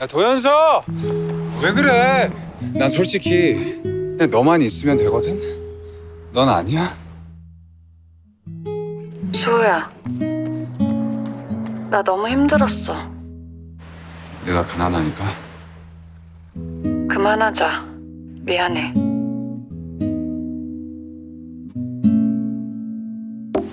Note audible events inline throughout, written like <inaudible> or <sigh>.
야 도연서 왜 그래? 난 솔직히 그냥 너만 있으면 되거든. 넌 아니야? 지호야. 나 너무 힘들었어. 내가 가난하니까. 그만하자. 미안해.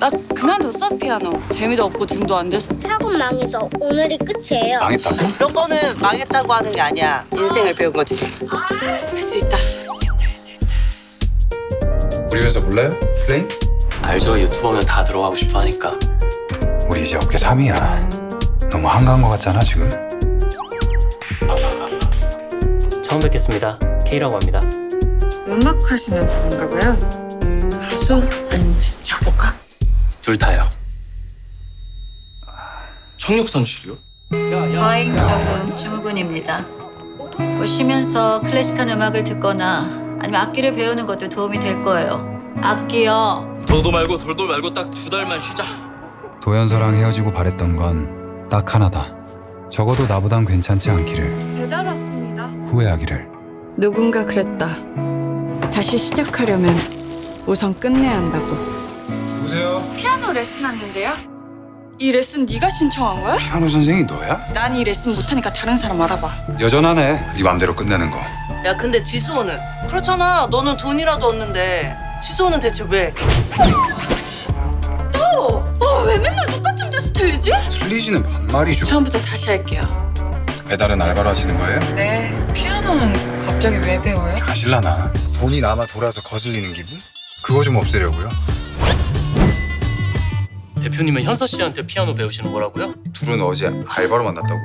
나 그만뒀어 피아노. 재미도 없고 돈도 안 돼서. 학원 망해서 오늘이 끝이에요. 망했다고? 이런 거는 망했다고 하는 게 아니야. 인생을 배운 거지. 할 수 있다. 할 수 있다. 할 수 있다. 우리 회사 몰라요? 플레인? 알죠 유튜버면 다 들어가고 싶어 하니까 우리 이제 업계 3위야. 너무 한가한 것 같잖아 지금. 처음 뵙겠습니다 K라고 합니다 음악 하시는 분인가 봐요. 가수 아니면 작곡가? 둘 다요 청력상실이요? 과잉 적응 증후군입니다. 뭐 쉬면서 클래식한 음악을 듣거나 아니면 악기를 배우는 것도 도움이 될 거예요. 악기요. 더도 말고 덜도 말고 딱 두 달만 쉬자 도연서랑 헤어지고 바랬던 건 딱 하나다. 적어도 나보단 괜찮지 않기를 배달 왔습니다. 후회하기를. 누군가 그랬다. 다시 시작하려면 우선 끝내야 한다고. 누구세요? 피아노 레슨 왔는데요? 이 레슨 네가 신청한 거야? 피아노 선생이 너야? 난 이 레슨 못하니까 다른 사람 알아봐. 여전하네. 네 맘대로 끝내는 거. 야, 근데 지수호는? 그렇잖아. 너는 돈이라도 얻는데. 지수호는 대체 왜? 어, 왜 맨날 똑같은 데서 틀리지? 틀리지는 반말이죠. 처음부터 다시 할게요. 배달은 알바로 하시는 거예요? 네, 피아노는 갑자기 왜 배워요? 아실라나. 돈이 남아 돌아서 거슬리는 기분? 그거 좀 없애려고요. 대표님은 현서 씨한테 피아노 배우시는 거라고요? 둘은 어제 알바로 만났다고?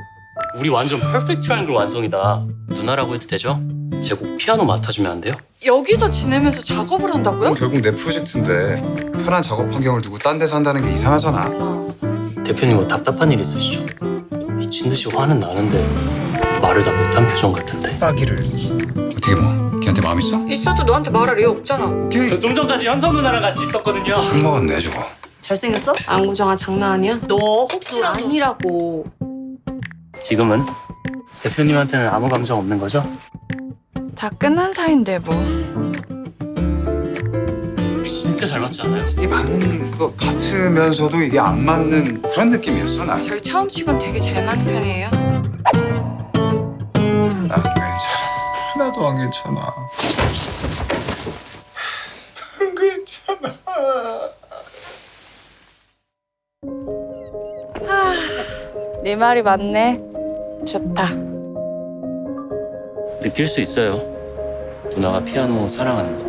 우리 완전 퍼펙트 트라이앵글 완성이다 누나라고 해도 되죠? 제 곡 피아노 맡아주면 안 돼요? 여기서 지내면서 작업을 한다고요? 결국 내 프로젝트인데 편한 작업 환경을 두고 딴 데서 한다는 게 이상하잖아. 대표님 뭐 답답한 일 있으시죠? 미친 듯이 화는 나는데 말을 다 못한 표정 같은데 따기를 어떻게 뭐 걔한테 마음 있어? 있어도 너한테 말할 이유 없잖아. 오케이. 좀 전까지 현서 누나랑 같이 있었거든요 술 먹었네 저거. 잘생겼어? 안구정아 장난 아니야? 너 혹시라도 아니라고. 지금은 대표님한테는 아무 감정 없는 거죠? 다 끝난 사이인데 뭐. 진짜 잘 맞지 않아요? 이게 맞는 것 같으면서도 이게 안 맞는 그런 느낌이었어 나. 저희 처음 치곤 되게 잘 맞는 편이에요. 안 괜찮아. 하나도 안 괜찮아. <laughs> 안 괜찮아. 네 말이 맞네. 좋다. 느낄 수 있어요 누나가 피아노 사랑하는 거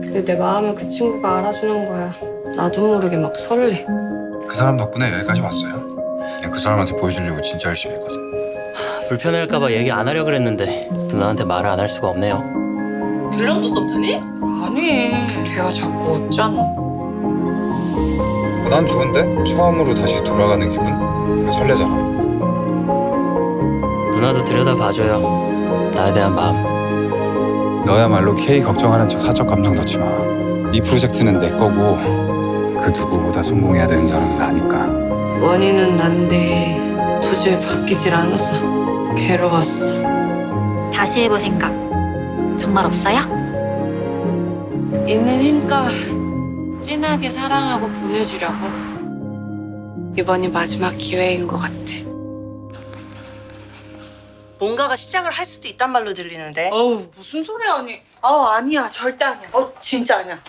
근데 내 마음을 그 친구가 알아주는 거야. 나도 모르게 막 설레. 그 사람 덕분에 여기까지 왔어요. 그냥 그 사람한테 보여주려고 진짜 열심히 했거든. 불편할까봐 얘기 안 하려 그랬는데 누나한테 말을 안 할 수가 없네요 걔랑도 썸 타니? 아니, 걔가 자꾸 웃잖아. 어, 난 좋은데? 처음으로 다시 돌아가는 기분? 설레잖아. 누나도 들여다봐줘요 나에 대한 마음 너야말로 K 걱정하는 척 사적 감정 넣지 마. 이 프로젝트는 내 거고 그 누구보다 성공해야 되는 사람은 나니까. 원인은 난데 도저히 바뀌질 않아서 괴로웠어. 다시 해볼 생각 정말 없어요? 있는 힘껏 진하게 사랑하고 보내주려고. 이번이 마지막 기회인 것 같아. 뭔가가 시작을 할 수도 있단 말로 들리는데. 어우, 무슨 소리 하니? 어, 아니야. 절대 아니야. 어, 진짜 아니야.